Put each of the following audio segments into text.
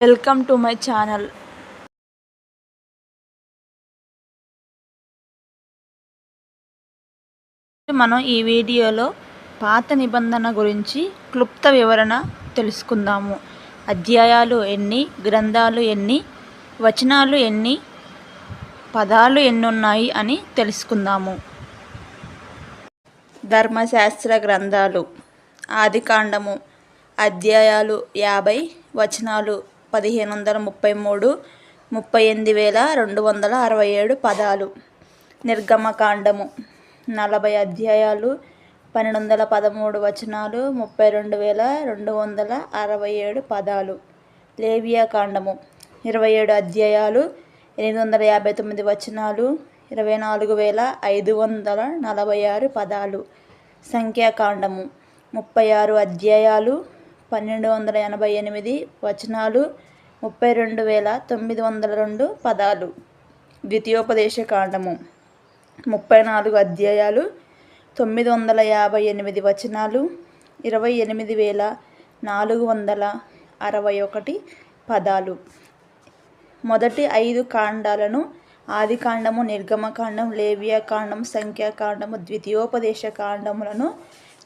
Welcome to my channel. మనం ఈ వీడియోలో పాత నిబంధన గురించి క్లుప్త వివరణ తెలుసుకుందాము. అధ్యాయాలు ఎన్ని గ్రంథాలు ఎన్ని వచనాలు ఎన్ని పదాలు ఎన్ని ఉన్నాయి అని తెలుసుకుందాము. ధర్మశాస్త్ర గ్రంథాలు ఆదికాండము అధ్యాయాలు యాభై వచనాలు పదిహేను వందల ముప్పై మూడు ముప్పై ఎనిమిది వేల రెండు వందల అరవై ఏడు పదాలు. నిర్గమకాండము నలభై అధ్యాయాలు పన్నెండు వందల పదమూడు వచనాలు ముప్పై రెండు వేల రెండు వందల అరవై ఏడు పదాలు. లేవియా కాండము ఇరవై ఏడు అధ్యాయాలు ఎనిమిది వందల యాభై తొమ్మిది వచనాలు ఇరవై నాలుగు వేల ఐదు వందల నలభై ఆరు పదాలు. సంఖ్యాకాండము ముప్పై ఆరు అధ్యాయాలు పన్నెండు వందల ఎనభై ఎనిమిది వచనాలు ముప్పై రెండు వేల తొమ్మిది వందల రెండు పదాలు. ద్వితీయోపదేశ కాండము. ముప్పై నాలుగు అధ్యాయాలు తొమ్మిది వందల యాభై ఎనిమిది వచనాలు ఇరవై ఎనిమిది వేల నాలుగు వందల అరవై ఒకటి పదాలు. మొదటి ఐదు కాండాలను ఆది కాండము నిర్గమకాండం లేవియా కాండం సంఖ్యాకాండము ద్వితీయోపదేశ కాండములను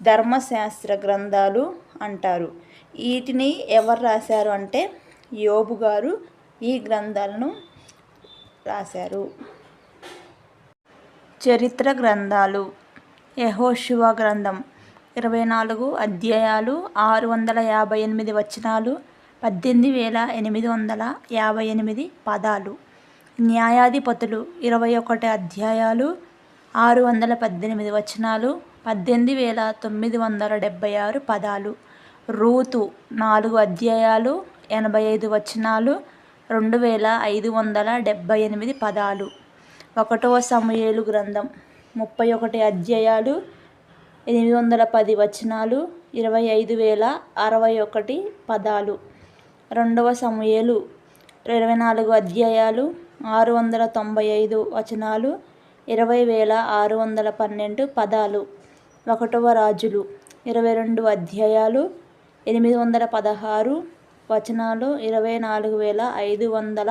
ధర్మశాస్త్ర గ్రంథాలు అంటారు. వీటిని ఎవరు రాశారు అంటే యోబు గారు ఈ గ్రంథాలను రాశారు. చరిత్ర గ్రంథాలు. యహోశివ గ్రంథం ఇరవై నాలుగు అధ్యాయాలు ఆరు వందల యాభై ఎనిమిది వచనాలు పద్దెనిమిది వేల ఎనిమిది వందల యాభై ఎనిమిది పదాలు. న్యాయాధిపతులు ఇరవై ఒకటి అధ్యాయాలు ఆరు వందల పద్దెనిమిది వచనాలు పద్దెనిమిది వేల తొమ్మిది వందల డెబ్భై ఆరు పదాలు. రూతు నాలుగు అధ్యాయాలు ఎనభై ఐదు వచనాలు రెండు వేల ఐదు వందల డెబ్భై ఎనిమిది పదాలు. ఒకటవ సమయలు గ్రంథం ముప్పై ఒకటి అధ్యాయాలు ఎనిమిది వందల పది వచనాలు ఇరవై ఐదు వేల అరవై ఒకటి పదాలు. రెండవ సమయలు ఇరవై నాలుగు అధ్యాయాలు ఆరు వందల తొంభై ఐదు వచనాలు ఇరవై వేల ఆరు వందల పన్నెండు పదాలు. ఒకటవ రాజులు ఇరవై రెండు అధ్యాయాలు ఎనిమిది వందల పదహారు వచనాలు ఇరవై నాలుగు వేల ఐదు వందల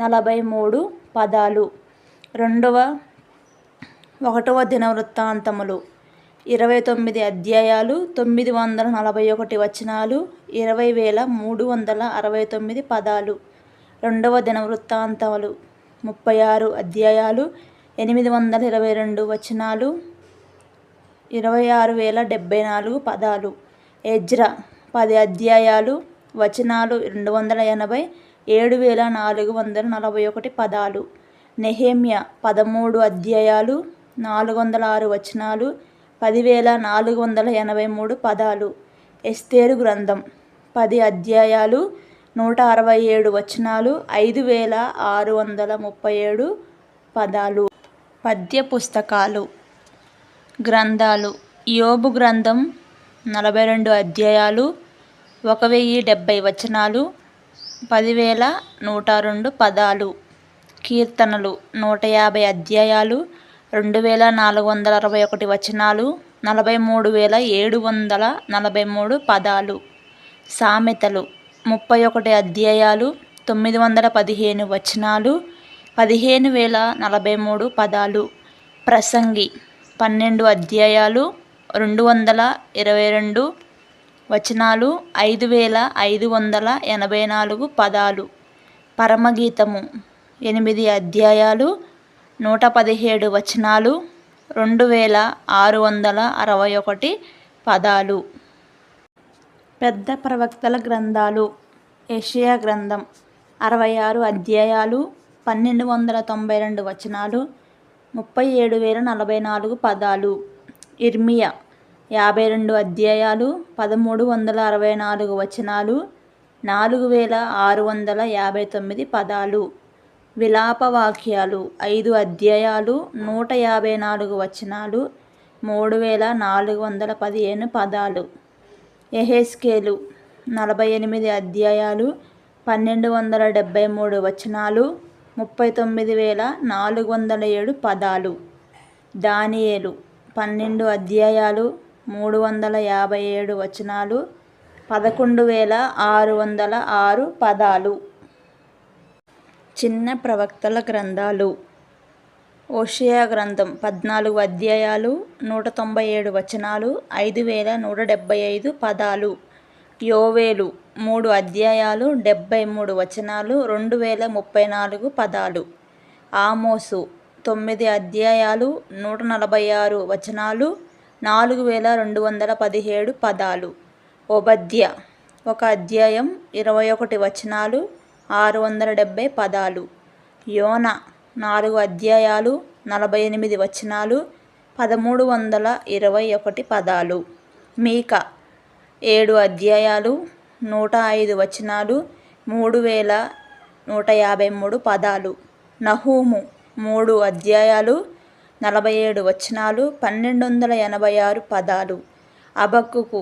నలభై మూడు పదాలు. రెండవ ఒకటవ దినవృత్తాంతములు. ఇరవై తొమ్మిది అధ్యాయాలు తొమ్మిది వందల నలభై ఒకటి వచనాలు ఇరవై వేల మూడు వందల అరవై తొమ్మిది పదాలు. రెండవ దినవృత్తాంతములు. ముప్పై ఆరు అధ్యాయాలు ఎనిమిది వందల ఇరవై రెండు వచనాలు ఇరవై ఆరు వేల డెబ్బై నాలుగు పదాలు. ఎజ్రా పది అధ్యాయాలు వచనాలు రెండు వందల ఎనభై ఏడు వేల నాలుగు వందల నలభై ఒకటి పదాలు. నెహేమ్య పదమూడు అధ్యాయాలు నాలుగు వందల ఆరు వచనాలు పదివేల నాలుగు వందల ఎనభై మూడు పదాలు. ఎస్తేరు గ్రంథం పది అధ్యాయాలు నూట అరవై ఏడు వచనాలు ఐదు వేల ఆరు వందల ముప్పై ఏడు పదాలు. పద్య పుస్తకాలు గ్రంథాలు. యోబు గ్రంథం నలభై రెండు అధ్యాయాలు ఒక వెయ్యి డెబ్భై వచనాలు పదివేల నూట రెండు పదాలు కీర్తనలు నూట యాభై అధ్యాయాలు రెండు వేల నాలుగు వందల అరవై ఒకటి వచనాలు నలభై మూడు వేల ఏడు వందల నలభై మూడు పదాలు సామెతలు ముప్పై ఒకటి అధ్యాయాలు తొమ్మిది వందల పదిహేను వచనాలు పదిహేను వేల నలభై మూడు పదాలు ప్రసంగి పన్నెండు అధ్యాయాలు రెండు వందల ఇరవై రెండు వచనాలు ఐదు వేల ఐదు వందల ఎనభై నాలుగు పదాలు. పరమగీతము ఎనిమిది అధ్యాయాలు నూట పదిహేడు వచనాలు రెండు వేల ఆరు వందల అరవై ఒకటి పదాలు. పెద్ద ప్రవక్తల గ్రంథాలు ఏషియా గ్రంథం అరవై ఆరు అధ్యాయాలు పన్నెండు వందల తొంభై రెండు వచనాలు ముప్పై ఏడు వేల నలభై నాలుగు పదాలు. ఇర్మియా యాభై రెండు అధ్యాయాలు పదమూడు వందల అరవై నాలుగు వచనాలు నాలుగు వేల ఆరు వందల యాభై తొమ్మిది పదాలు. విలాప వాక్యాలు ఐదు అధ్యాయాలు నూట యాభై నాలుగు వచనాలు మూడు వేల నాలుగు వందల పదిహేను పదాలు. ఎహెస్కేలు నలభై ఎనిమిది అధ్యాయాలు పన్నెండు వందల డెబ్భై మూడు వచనాలు ముప్పై తొమ్మిది వేల నాలుగు వందల ఏడు పదాలు. దానియేలు పన్నెండు అధ్యాయాలు మూడు వందల యాభై ఏడు వచనాలు పదకొండు వేల ఆరు వందల ఆరు పదాలు. చిన్న ప్రవక్తల గ్రంథాలు. ఓషియా గ్రంథం పద్నాలుగు అధ్యాయాలు నూట తొంభై ఏడు వచనాలు ఐదు వేల నూట డెబ్భై ఐదు పదాలు. యోవేలు మూడు అధ్యాయాలు డెబ్భై మూడు వచనాలు రెండు వేల ముప్పై నాలుగు పదాలు. ఆమోసు తొమ్మిది అధ్యాయాలు నూట నలభై ఆరు వచనాలు నాలుగు వేల రెండు వందల పదిహేడు పదాలు. ఉపధ్య ఒక అధ్యాయం ఇరవై ఒకటి వచనాలు ఆరు వందల డెబ్భై పదాలు. యోన నాలుగు అధ్యాయాలు నలభై ఎనిమిది వచనాలు పదమూడు వందల ఇరవై ఒకటి పదాలు. మీక ఏడు అధ్యాయాలు నూట ఐదు వచనాలు మూడు వేల నూట యాభై మూడు పదాలు. నహూము మూడు అధ్యాయాలు నలభై ఏడు వచనాలు పన్నెండు వందల ఎనభై ఆరు పదాలు. అబక్కుకు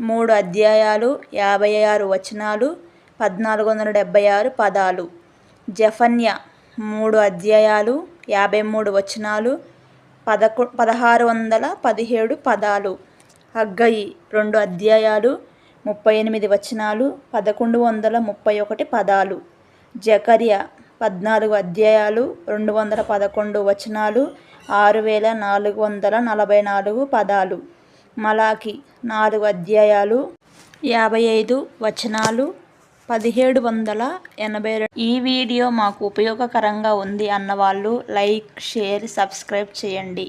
మూడు అధ్యాయాలు యాభై ఆరు వచనాలు పద్నాలుగు వందల డెబ్భై ఆరు పదాలు. జఫన్య మూడు అధ్యాయాలు యాభై మూడు వచనాలు పదకొ పదహారు వందల పదిహేడు పదాలు. అగ్గయి రెండు అధ్యాయాలు ముప్పై ఎనిమిది వచనాలు పదకొండు వందల ముప్పై ఒకటి పదాలు. జకర్య పద్నాలుగు అధ్యాయాలు రెండు వందల పదకొండు వచనాలు ఆరు వేల నాలుగు వందల నలభై నాలుగు పదాలు. మలాకి నాలుగు అధ్యాయాలు యాభై ఐదు వచనాలు పదిహేడు వందల ఎనభై రెండు. ఈ వీడియో మాకు ఉపయోగకరంగా ఉంది అన్నవాళ్ళు లైక్ షేర్ సబ్స్క్రైబ్ చేయండి.